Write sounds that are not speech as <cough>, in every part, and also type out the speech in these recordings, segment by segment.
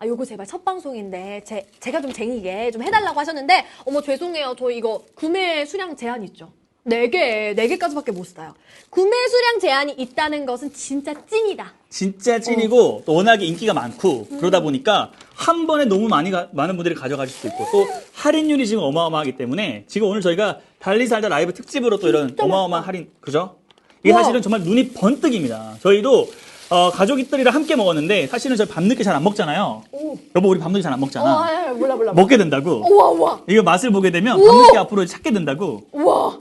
아 요거 제발 첫 방송인데 제 제가 좀 쟁이게 좀 해달라고 하셨는데 어머 죄송해요 저 이거 구매 수량 제한 있죠. 네 개, 네 개까지밖에 못 사요. 구매 수량 제한이 있다는 것은 진짜 찐이다. 진짜 찐이고 또 워낙에 인기가 많고 그러다 보니까 한 번에 너무 많이 가- 많은 분들이 가져가실 수 있고 또 할인율이 지금 어마어마하기 때문에 지금 오늘 저희가 달리 살다 라이브 특집으로 또 이런 어마어마한 할인 그죠? 이게 와. 사실은 정말 눈이 번뜩입니다. 저희도 어, 가족들이랑 함께 먹었는데 사실은 저희 밤늦게 잘 안 먹잖아요. 오. 여보 우리 밤늦게 잘 안 어, 먹잖아. 아, 아, 몰라 몰라. 먹게 된다고. 우와 우와 이거 맛을 보게 되면. 밤늦게 앞으로 찾게 된다고. 우와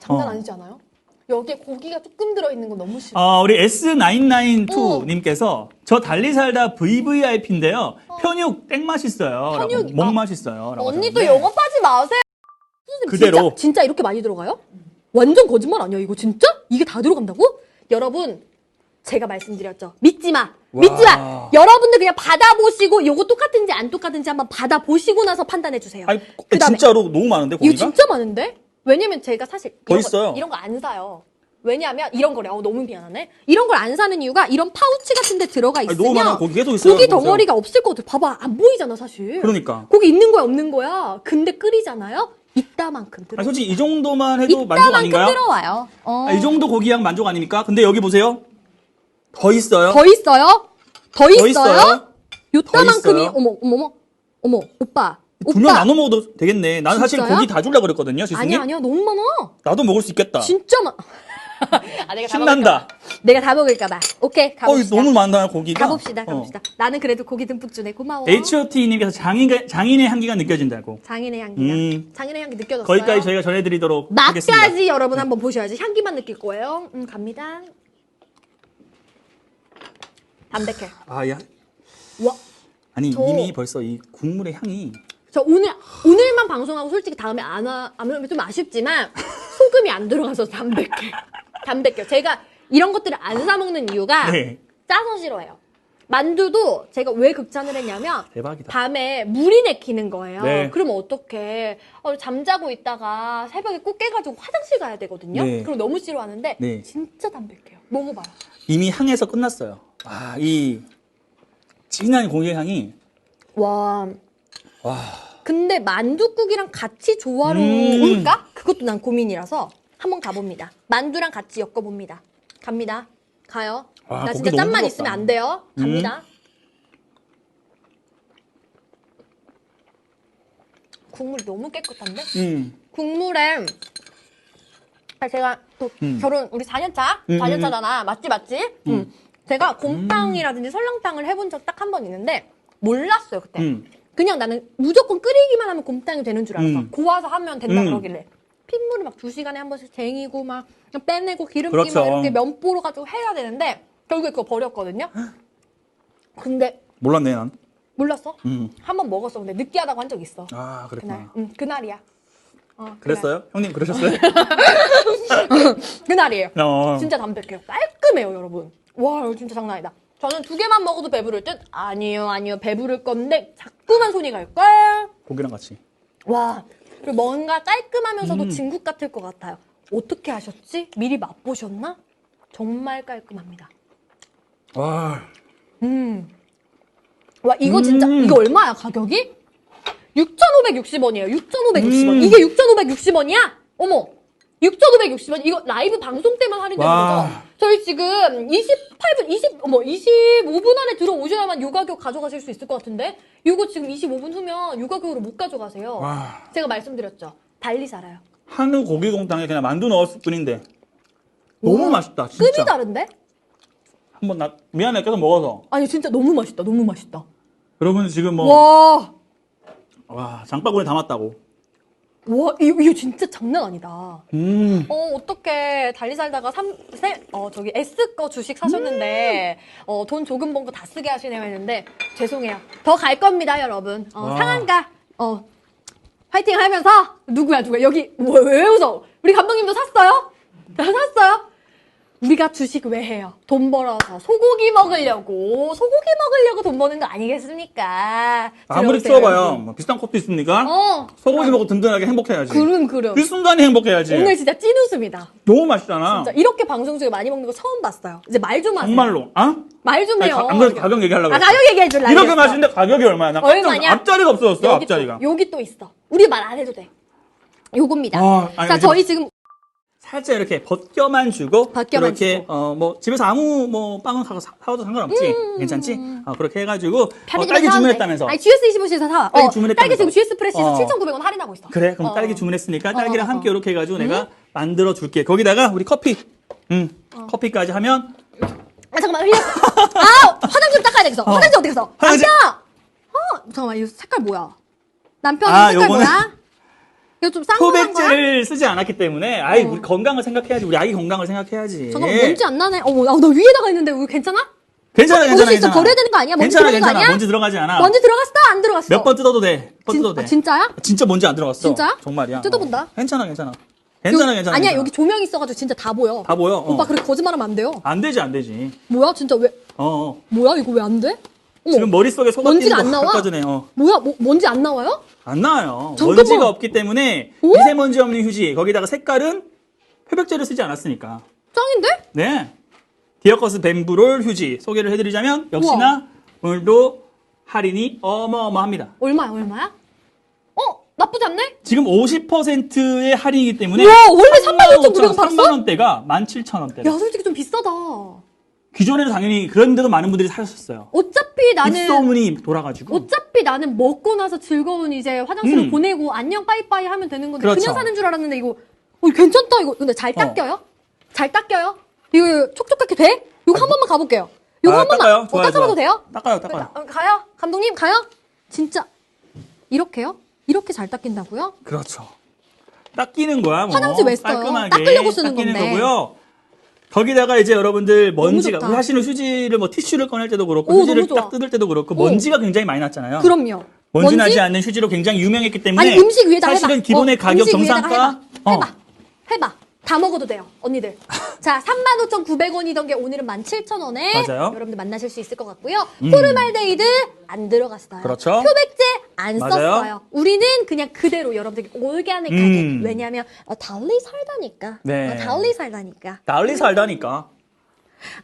장난 어. 아니지 않아요? 여기에 고기가 조금 들어 있는 거 너무 싫어. 어, 우리 S992님께서 저 달리 살다 VVIP인데요. 편육 땡 맛있어요. 편육, 목 아. 맛있어요. 라고 언니 또 하셨는데. 영업하지 마세요. 선생님, 그대로. 진짜, 진짜 이렇게 많이 들어가요? 완전 거짓말 아니야 이거 진짜? 이게 다 들어간다고? 여러분 제가 말씀드렸죠. 믿지 마. 와. 믿지 마. 여러분들 그냥 받아보시고 요거 똑같은지 안 똑같은지 한번 받아보시고 나서 판단해 주세요. 아니, 그다음에 진짜로 너무 많은데, 이거 고기가? 진짜 많은데? 왜냐면 제가 사실 더 이런 있어요. 거, 이런 거 안 사요. 왜냐하면 이런 거래. 어, 너무 미안하네. 이런 걸 안 사는 이유가 이런 파우치 같은 데 들어가 아니, 있으면 너무 많아. 고기 계속 있어요. 고기. 덩어리가 없을 것 같아. 봐봐. 안 보이잖아, 사실. 그러니까. 고기 있는 거야, 없는 거야. 근데 끓이잖아요? 이따만큼 들어. 아니, 솔직히 이 정도만 해도 만족 아닌가요? 들어와요. 어. 아, 이 정도 고기양 만족 아닙니까? 근데 여기 보세요. 더 있어요. 더 있어요? 더 있어요? 있어요? 요따만큼이 있어요? 어머 어머 어머 어머 오빠 두명 오빠 나눠 먹어도 되겠네. 나는 사실 진짜요? 고기 다 주려고 그랬거든요, 지수님. 아니야 아니야 너무 많아 나도 먹을 수 있겠다. 진짜 많 <laughs> 아, 내가 다 신난다. 먹을까 봐. 내가 다 먹을까봐 오케이 어, 가봅시다 너무 많다, 고기가. 가봅시다 어. 가봅시다 나는 그래도 고기 듬뿍 주네 고마워 H.O.T.님께서 장인, 장인의 향기가 느껴진다고. 장인의 향기가 음. 장인의 향기 느껴졌어요 거기까지 저희가 전해드리도록 하겠습니다. 맛까지 여러분 한번 보셔야지 향기만 느낄 거예요 음 갑니다 담백해 아, 야. 와 아니, 저- 이미 벌써 이 국물의 향이. 저 오늘 오늘만 방송하고 솔직히 다음에 안 하, 안 하면 좀 아쉽지만 <laughs> 소금이 안 들어가서 담백해. 담백해요. 제가 이런 것들을 안 사 먹는 이유가 네. 짜서 싫어해요. 만두도 제가 왜 극찬을 했냐면 대박이다. 밤에 물이 내키는 거예요. 네. 그러면 어떡해. 어, 잠자고 있다가 새벽에 꼭 깨가지고 화장실 가야 되거든요. 네. 그럼 너무 싫어하는데 네. 진짜 담백해요. 먹어봐요. 이미 향에서 끝났어요. 아, 이 진한 고기의 향이. 와. 와. 근데 만두국이랑 같이 조화로 음. 올까? 그것도 난 고민이라서 한번 가봅니다. 만두랑 같이 엮어봅니다. 갑니다. 가요. 와, 나 진짜 부럽다. 있으면 안 돼요. 갑니다. 국물이 너무 깨끗한데? 음. 국물에 아, 제가 또 음. 결혼 우리 4년차? 음, 4년차잖아. 맞지 맞지? 음. 제가 곰탕이라든지 설렁탕을 해본 적 딱 한 번 있는데 몰랐어요 그때. 음. 그냥 나는 무조건 끓이기만 하면 곰탕이 되는 줄 알았어. 음. 고와서 하면 된다 음. 그러길래. 핏물을 막 두 시간에 한 번씩 쟁이고 막 그냥 빼내고 기름기 그렇죠. 막 이렇게 면보로 가지고 해야 되는데 결국에 그거 버렸거든요. 근데 몰랐네, 난. 몰랐어? 음. 한 번 먹었어. 근데 느끼하다고 한 적 있어. 아, 그날. 그랬구나. 응, 그날이야. 어, 그날. 그랬어요? 형님, 그러셨어요? <laughs> 그날이에요. 어. 진짜 담백해요. 깔끔해요, 여러분. 와, 이거 진짜 장난 아니다. 저는 두 개만 먹어도 배부를 듯? 아니요, 아니요. 배부를 건데 자꾸만 손이 갈걸? 고기랑 같이. 와, 그리고 뭔가 깔끔하면서도 음. 진국 같을 것 같아요. 어떻게 하셨지? 미리 맛보셨나? 정말 깔끔합니다. 와. 음. 와, 이거 진짜, 음. 이거 얼마야, 가격이? 6,560원이에요. 6,560원. 음. 이게 6,560원이야? 어머. 6,560원. 이거 라이브 방송 때만 할인되는 와. 거죠? 저희 지금 28분, 20, 어머, 25분 안에 들어오셔야만 요 가격 가져가실 수 있을 것 같은데? 이거 지금 25분 후면 요 가격으로 못 가져가세요. 와. 제가 말씀드렸죠. 달리 살아요. 한우 고기곰탕에 그냥 만두 넣었을 뿐인데. 너무 우와, 맛있다, 급이 진짜. 다른데? 한번 나, 미안해, 계속 먹어서. 아니, 진짜 너무 맛있다. 너무 맛있다. 여러분 지금 뭐, 와. 와, 장바구니 담았다고. 와, 이거, 이거 진짜 장난 아니다. 음. 어, 어떻게 달리 살다가 삼, 세, 어, 저기 S 거 주식 사셨는데, 어, 돈 조금 번 거 다 쓰게 하시네요 했는데, 죄송해요. 더 갈 겁니다, 여러분. 어, 와. 상한가, 어, 화이팅 하면서, 누구야, 누구야, 여기, 뭐, 왜 웃어? 우리 감독님도 샀어요? 다 샀어요? 우리가 주식 왜 해요? 돈 벌어서 소고기 먹으려고 소고기 먹으려고 돈 버는 거 아니겠습니까? 아무리 들어오세요, 추워봐요. 여러분. 뭐 비싼 커피 있습니까? 어 소고기 먹고 든든하게 행복해야지. 그름 그름. 그 순간에 행복해야지. 오늘 진짜 찐웃음이다. 너무 맛있잖아. 진짜 이렇게 방송 중에 많이 먹는 거 처음 봤어요. 이제 말 좀 하세요. 정말로. 아? 말좀 아니, 해요. 가, 안 그래도 가격 얘기하려고 아. 가격 얘기해 줄라. 이렇게 맛있는데 가격이 얼마야? 나. 얼마냐? 앞자리가 없어졌어, 여기 앞자리가. 또, 여기 또 있어. 우리 말 안 해도 돼. 요겁니다. 어, 아니, 자, 저희 지금 살짝 이렇게 벗겨만 주고 벗겨만 이렇게 주고. 어뭐 집에서 아무 뭐 빵은 사, 사, 사와도 상관없지 괜찮지 어, 그렇게 해가지고 어, 딸기. 주문했다면서 아니, GS25시에서 사. 딸기 어, 주문했다면서. 딸기 지금 GS 프레시에서 어. 7,900원 할인하고 있어. 그래 그럼 어. 딸기 주문했으니까 어, 딸기랑 어, 어. 함께 이렇게 해가지고 내가 만들어 줄게 거기다가 우리 커피 음 어. 커피까지 하면 아, 잠깐만, 흘렸어. 아, 화장실 닦아야 되겠어. 어. 화장실 어디 갔어? 화장실. 남편! 어, 잠깐만, 이 색깔 뭐야? 남편 아, 색깔 요거는- 뭐야? 이거 좀 쌍꺼한 거야? 표백제를 쓰지 않았기 때문에 아이 어. 우리 건강을 생각해야지 우리 아기 건강을 생각해야지 잠깐만, 먼지 안 나네. 어머, 나, 나 위에다가 있는데, 이거 괜찮아? 괜찮아 먹을 괜찮아 수 있어. 괜찮아 버려야 되는 거 아니야? 먼지 괜찮아 들어간 거 괜찮아 아니야? 먼지 들어가지 않아 먼지 들어갔어? 안 들어갔어? 몇 번 뜯어도 돼. 몇번 진- 뜯어도 돼. 아, 진짜야? 진짜 먼지 안 들어갔어. 진짜야? 정말이야. 뜯어본다. 어. 괜찮아, 괜찮아. 괜찮아, 여기- 괜찮아. 아니야, 괜찮아. 여기 조명이 있어가지고 진짜 다 보여. 다 보여. 어. 오빠 그렇게 거짓말하면 안 돼요. 안 되지, 안 되지. 뭐야? 진짜 왜, 어, 어. 뭐야? 이거 왜 안 돼? 어머, 지금 머릿속에 속아 먼지가 안거 나와? 아까 전에. 어. 뭐야? 뭐, 먼지 안 나와요? 안 나와요. 잠깐만. 먼지가 없기 때문에 어? 미세먼지 없는 휴지. 거기다가 색깔은 표백제를 쓰지 않았으니까. 짱인데? 네. 디어커스 뱀브롤 휴지 소개를 해드리자면 역시나 오늘도 할인이 어마어마합니다. 얼마야, 얼마야? 어? 나쁘지 않네? 지금 50%의 할인이기 때문에 우와, 원래 36,900원 팔았어? 3만 원대가 17,000원대. 야, 솔직히 좀 비싸다. 기존에는 당연히 그런데도 많은 분들이 사셨어요. 어차피 나는 입소문이 돌아가지고. 어차피 나는 먹고 나서 즐거운 이제 화장실을 음. 보내고 안녕 빠이빠이 하면 되는 건데 그렇죠. 그냥 사는 줄 알았는데 이거 어, 괜찮다 이거 근데 잘 닦여요? 잘 닦여요? 이거 촉촉하게 돼? 이거 한 번만 가볼게요. 이거 아, 한 번만 닦아요. 어, 좋아요, 닦아봐도 좋아요. 돼요? 닦아요, 닦아요. 어, 가요? 감독님 가요? 진짜 이렇게요? 이렇게 잘 닦인다고요? 그렇죠. 닦이는 거야, 뭐. 화장지 왜 써요? 깔끔하게 닦으려고 쓰는 닦이는 건데. 거고요. 거기다가 이제 여러분들 먼지가 좋다. 하시는 휴지를 뭐 티슈를 꺼낼 때도 그렇고 오, 휴지를. 딱 뜯을 때도 그렇고 오. 먼지가 굉장히 많이 났잖아요. 그럼요. 먼지, 나지 않는 휴지로 굉장히 유명했기 때문에 아니 음식 위에다 사실은 해봐. 기본의 어, 가격 음식 위에다가 정상가 해봐. 어. 해봐. 해봐. 다 먹어도 돼요, 언니들. <laughs> 자, 35,900원이던 게 오늘은 17,000원에 맞아요. 음. 여러분들 만나실 수 있을 것 같고요. 포르말데이드 안 들어갔어요. 그렇죠. 표백제 안 맞아요. 썼어요. 우리는 그냥 그대로 여러분들께 올가닉하게. 음. 왜냐하면 어, 달리 살다니까. 네. 어, 달리 살다니까. 달리 살다니까.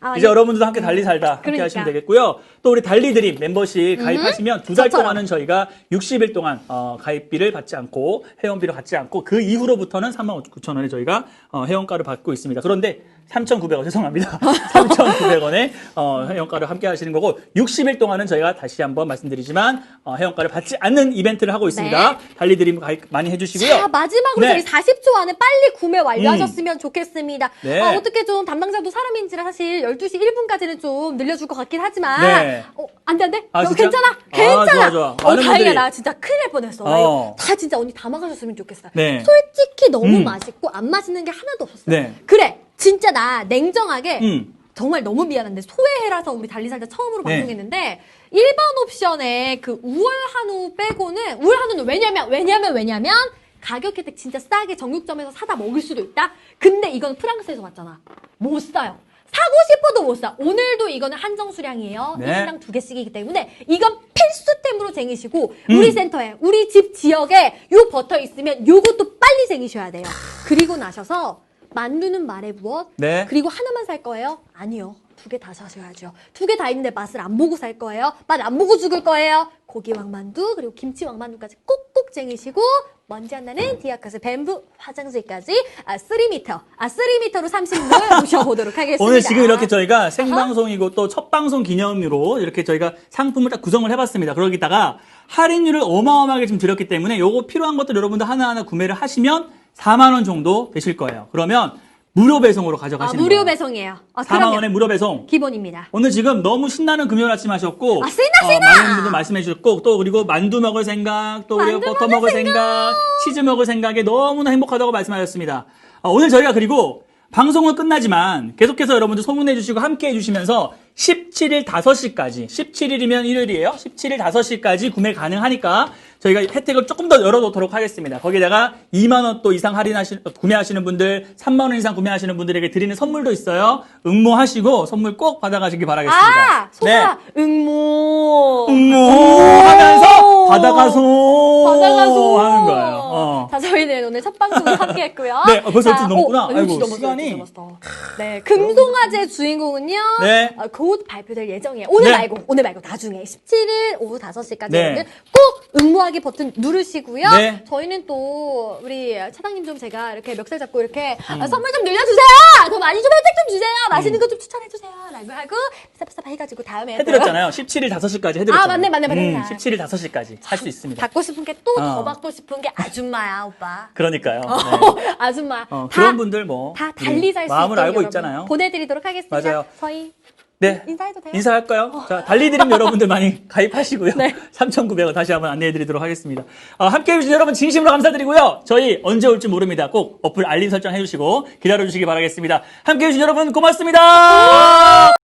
아, 이제 이- 여러분들도 함께 달리 살다 함께 그러니까. 하시면 되겠고요. 또 우리 달리 드림 멤버십 가입하시면 두 달 저처럼. 동안은 저희가 60일 동안 어, 가입비를 받지 않고 회원비를 받지 않고 그 이후로부터는 39,000원에 저희가 어, 회원가를 받고 있습니다. 그런데 3,900원 죄송합니다. <laughs> 3,900원에 어, 회원가를 함께 하시는 거고 60일 동안은 저희가 다시 한번 말씀드리지만 어, 회원가를 받지 않는 이벤트를 하고 있습니다. 달리 드림 가입 많이 해주시고요. 자, 마지막으로 네. 저희 40초 안에 빨리 구매 완료하셨으면 좋겠습니다. 네. 어, 어떻게 좀 담당자도 사람인지라 사실 12시 1분까지는 좀 늘려줄 것 같긴 하지만. 네. 어, 안 돼, 안 돼? 아, 어, 진짜? 괜찮아? 아, 괜찮아? 좋아, 좋아. 어, 많은 다행이야. 분들이- 나 진짜 큰일 날 뻔했어. 나 어. 이거 다 진짜 언니 다 먹으셨으면 좋겠어요. 네. 솔직히 너무 음. 맛있고 안 맛있는 게 하나도 없었어요. 네. 그래. 진짜 나 냉정하게 음. 정말 너무 미안한데 소외해라서 우리 달리살다 처음으로 네. 방송했는데 1번 옵션에 그 우월 한우 빼고는 우월 한우는 왜냐면 왜냐면 왜냐면 가격 혜택 진짜 싸게 정육점에서 사다 먹을 수도 있다. 근데 이건 프랑스에서 왔잖아. 못 사요. 사고 싶어도 못 사. 오늘도 이거는 한정 수량이에요. 네. 1인당 두 개씩이기 때문에 이건 필수템으로 쟁이시고 음. 우리 센터에 우리 집 지역에 요 버터 있으면 요것도 빨리 쟁이셔야 돼요. 그리고 나셔서 만두는 말해 무엇? 네. 그리고 하나만 살 거예요? 아니요. 두 개 다 사셔야죠. 두 개 다 있는데 맛을 안 보고 살 거예요? 맛 안 보고 죽을 거예요? 고기 왕만두 그리고 김치 왕만두까지 꼭꼭 쟁이시고 먼지 안 나는 디아카스 뱀부 화장실까지 아 3m 아 3m로 30분 <laughs> 모셔보도록 하겠습니다. 오늘 지금 이렇게 저희가 생방송이고 또 첫 방송 기념으로 이렇게 저희가 상품을 딱 구성을 해봤습니다. 그러기다가 할인율을 어마어마하게 좀 드렸기 때문에 요거 필요한 것들 여러분들 하나하나 구매를 하시면 4만 원 정도 되실 거예요. 그러면 무료 배송으로 아, 가져가시는 무료 거예요. 배송이에요. 아, 4만 그럼요. 원에 무료 배송. 기본입니다. 오늘 지금 너무 신나는 금요일 아침 하셨고 아, 신나, 어, 신나! 많은 분들 말씀해 주셨고 또 그리고 만두 먹을 생각 또 그리고 만두 버터 먹을 먹을 생각. 치즈 먹을 생각에 너무나 행복하다고 말씀하셨습니다. 어, 오늘 저희가 그리고 방송은 끝나지만 계속해서 여러분들 소문해 주시고 함께 해 주시면서 17일 5시까지, 17일이면 일요일이에요. 17일 5시까지 구매 가능하니까 저희가 혜택을 조금 더 열어놓도록 하겠습니다. 거기다가 2만 원 또 이상 할인하시 구매하시는 분들, 3만 원 이상 구매하시는 분들에게 드리는 선물도 있어요. 응모하시고 선물 꼭 받아가시기 바라겠습니다. 아, 소다 응모. 응모 하면서 받아가소 받아가소 하는 거예요. 어. 자, 저희는 오늘 첫 방송을 <laughs> 함께했고요. 네, 어, 벌써 자, 일찍 넘었구나. 어, 아이고, 일찍 넘었어요, 시간이. 넘었어. 네, 금송아재 주인공은요. 네. 어, 곧 발표될 예정이에요. 오늘 네. 말고, 오늘 말고 나중에 17일 오후 5시까지 네. 여러분들 꼭 응모하기 버튼 누르시고요. 네. 저희는 또 우리 차장님 좀 제가 이렇게 멱살 잡고 이렇게 음. 아, 선물 좀 늘려주세요. 더 많이 좀 혜택 좀 주세요. 맛있는 거 좀 추천해 주세요. 라고 하고 쌉쌉 해가지고 다음에 또 해드렸잖아요. 17일 5시까지 해드렸잖아요. 아, 맞네, 맞네, 맞네. 음, 17일 5시까지 할 수 있습니다. 받고 싶은 게 또 더 어. 받고 싶은 게 아 줌마야 오빠. 그러니까요. 네. <laughs> 아줌마. 어, 다, 그런 분들 뭐 다 달리 살 수 있도록 마음을 알고 있잖아요. 보내드리도록 하겠습니다. 맞아요. 저희 네. 인사해도 돼요? 인사할까요? 자, 달리드림 여러분들 많이 <laughs> 가입하시고요. 네. <laughs> 3,900원 다시 한번 안내해드리도록 하겠습니다. 어, 함께 해주신 여러분 진심으로 감사드리고요. 저희 언제 올지 모릅니다. 꼭 어플 알림 설정 해주시고 기다려주시기 바라겠습니다. 함께 해주신 여러분 고맙습니다.